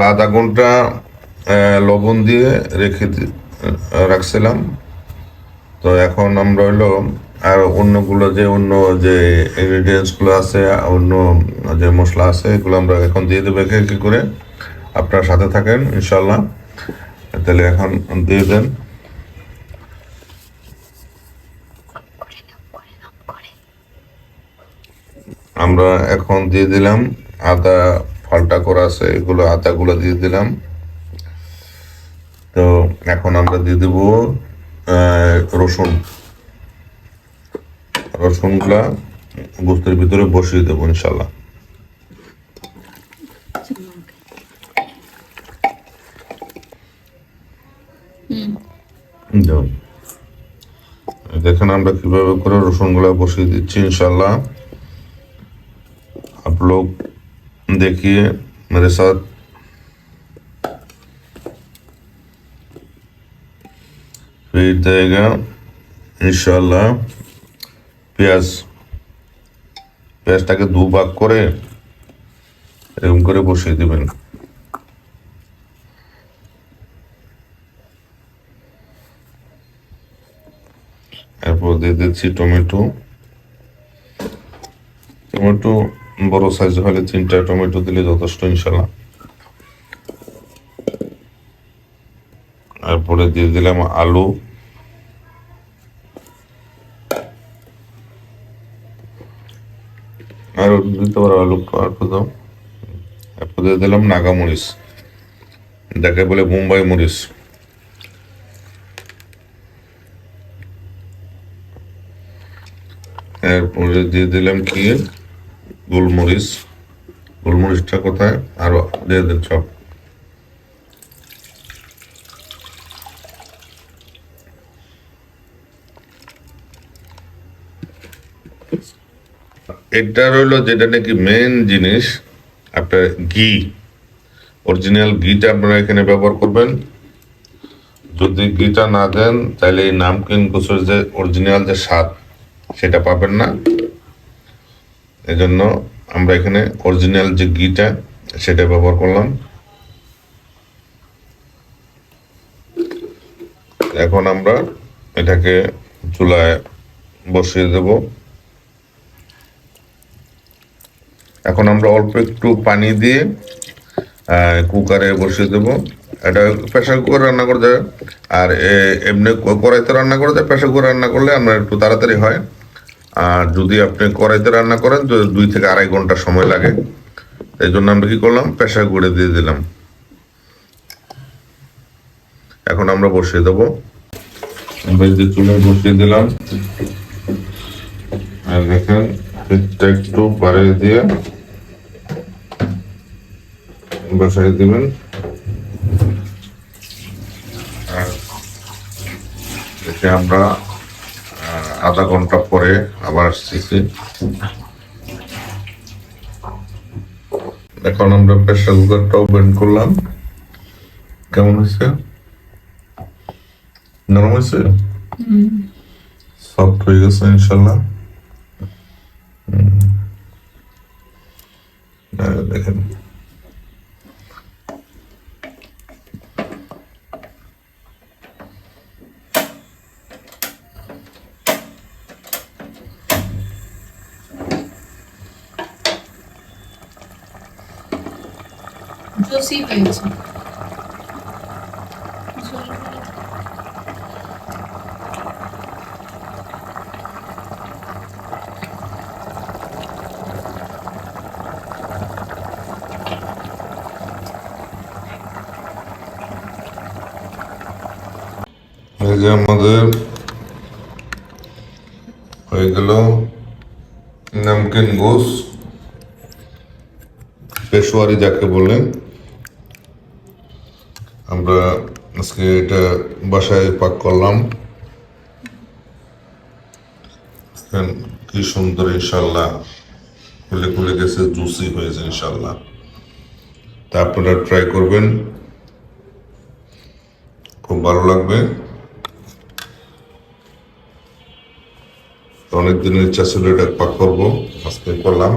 আমরা আধা ঘণ্টা লবণ দিয়ে রেখে রাখছিলাম। তো এখন আমরা হইল আর অন্যগুলো যে, অন্য যে ইনগ্রিডিয়েন্টসগুলো আছে, অন্য যে মশলা আছে, এগুলো আমরা এখন দিয়ে দেবো একে একে করে। আপনার সাথে থাকেন ইনশাল্লাহ তাহলে এখন দিয়ে দেন। আমরা এখন দিয়ে দিলাম আদা ফাল্টা করা আছে এগুলো আদাগুলো দিয়ে দিলাম তো এখন আমরা দিয়ে দেব আহ, রসুন রসুনগুলা গোস্তের ভিতরে বসিয়ে দেবো ইনশাল্লাহ দাও। দেখেন আমরা কিভাবে করে রসুনগুলা বসিয়ে দিচ্ছি ইনশাল্লাহ आप लोग देखिए मेरे साथ फिर देगा ইনশাল্লাহ পেঁয়াজ পেঁয়াজটাকে দু ভাগ করে এরকম করে বসিয়ে দিবেন এরপর দিয়ে দিচ্ছি টমেটো টমেটো বড় সাইজ হলে তিনটা টমেটো দিলে যথেষ্ট ইনশাল্লাহ এরপরে দিয়ে দিলাম আলু। আর দিতে পারো আলু আর দাও। এরপর দিয়ে দিলাম নাগা মরিচ। যাকে বলে মুম্বাই মরিচ। এরপরে দিয়ে দিলাম কি? গোলমরিচ, গোলমরিচটা কোথায়? আরও দিয়ে দেন সব। এটা রইল যেটা নাকি মেন জিনিস, আপনার ঘি। অরিজিনাল ঘিটা আপনারা এখানে ব্যবহার করবেন। যদি ঘিটা না দেন, তাহলে এই নামকিন গোসের যে অরিজিনাল যে স্বাদ, সেটা পাবেন না। এজন্য আমরা এখানে অরিজিনাল যে ঘিটা, সেটা ব্যবহার করলাম। এখন আমরা এটাকে চুলায় বসিয়ে দেব। এখন আমরা অল্প একটু পানি দিয়ে কুকারে বসিয়ে দেব। এটা প্রেশার কুকার রান্না করতে হয়। আর এমনি কড়াইতে রান্না করে দেয় প্রেশার কুকার রান্না করলে আমরা একটু তাড়াতাড়ি হয়। আর যদি আপনি কড়াইতে রান্না করেন, তো দুই থেকে আড়াই ঘণ্টা সময় লাগে। এই জন্য আমরা কি করলাম? প্রেশার কুকারে দিয়ে দিলাম। এখন আমরা বসিয়ে দেবো। চুলায় বসিয়ে দিলাম। আর দেখেন একটু বাড়িয়ে দিয়ে বসাই দিবেন। আর আমরা আধা ঘণ্টা পরে আবার আসতেছি। এখন আমরা প্রেশার কুকারটা ওপেন করলাম। কেমন হয়েছে? নরম হয়েছে? সফট হয়ে গেছে ইনশাল্লাহ হুম। হয়েছে এই যে আমাদের হয়ে গেল নামকিন গোস পেশোয়ারি যাকে বলে। আমরা আজকে এটা বাসায় পাক করলাম। কি সুন্দর ইনশাল্লাহ। খুলে খুলে গেছে, জুসি হয়েছে ইনশাল্লাহ। তা আপনারা ট্রাই করবেন। খুব ভালো লাগবে। অনেক দিনের ইচ্ছা ছিল এটা পাক করব, আজকে করলাম।